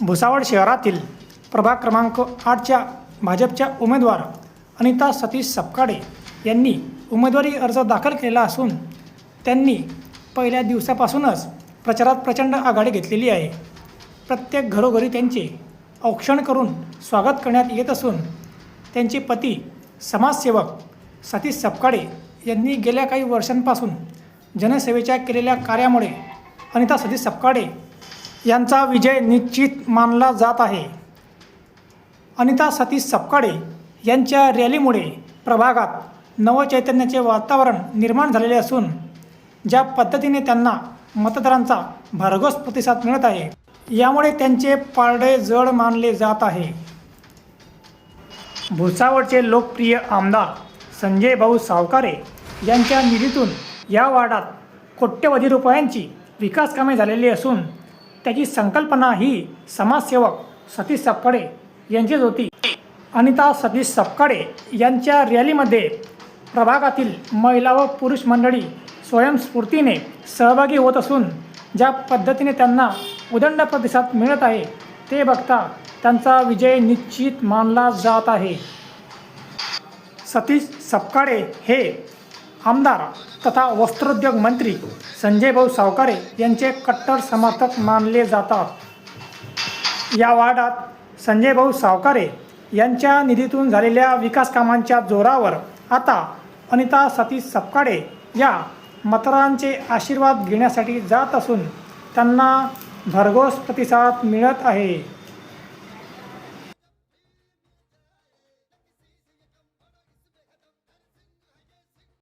भुसावळ शहरातील प्रभाग क्रमांक आठच्या भाजपच्या उमेदवार अनिता सतीश सपकाळे यांनी उमेदवारी अर्ज दाखल केला असून त्यांनी पहिल्या दिवसापासूनच प्रचारात प्रचंड आघाडी घेतलेली आहे. प्रत्येक घरोघरी त्यांचे औक्षण करून स्वागत करण्यात येत असून त्यांचे पती समाजसेवक सतीश सपकाळे यांनी गेल्या काही वर्षांपासून जनसेवेच्या केलेल्या कार्यामुळे अनिता सतीश सपकाळे यांचा विजय निश्चित मानला जात आहे. अनिता सतीश सपकाळे यांच्या रॅलीमुळे प्रभागात नवचैतन्याचे वातावरण निर्माण झालेले असून ज्या पद्धतीने त्यांना मतदारांचा भरघोस प्रतिसाद मिळत आहे यामुळे त्यांचे पारडे जड मानले जात आहे. भुसावळचे लोकप्रिय आमदार संजय भाऊ सावकारे यांच्या निधीतून या वार्डात कोट्यवधी रुपयांची विकास कामे झालेली असून त्याची संकल्पना ही समाजसेवक सतीश सपकाळे यांचीच होती. अनिता सतीश सपकाळे यांच्या रॅलीमध्ये प्रभागातील महिला व पुरुष मंडळी स्वयंस्फूर्तीने सहभागी होत असून ज्या पद्धतीने त्यांना उदंड प्रतिसाद मिळत आहे ते बघता त्यांचा विजय निश्चित मानला जात आहे. सतीश सपकाळे हे आमदार तथा वस्त्रोद्योग मंत्री संजय भाऊ सावकारे यांचे कट्टर समर्थक मानले जातात. या वार्डात संजय भाऊ सावकारे यांच्या निधीतून झालेल्या विकासकामांच्या जोरावर आता अनिता सतीश सपकाळे या मतदारांचे आशीर्वाद घेण्यासाठी जात असून त्यांना भरघोस प्रतिसाद मिळत आहे.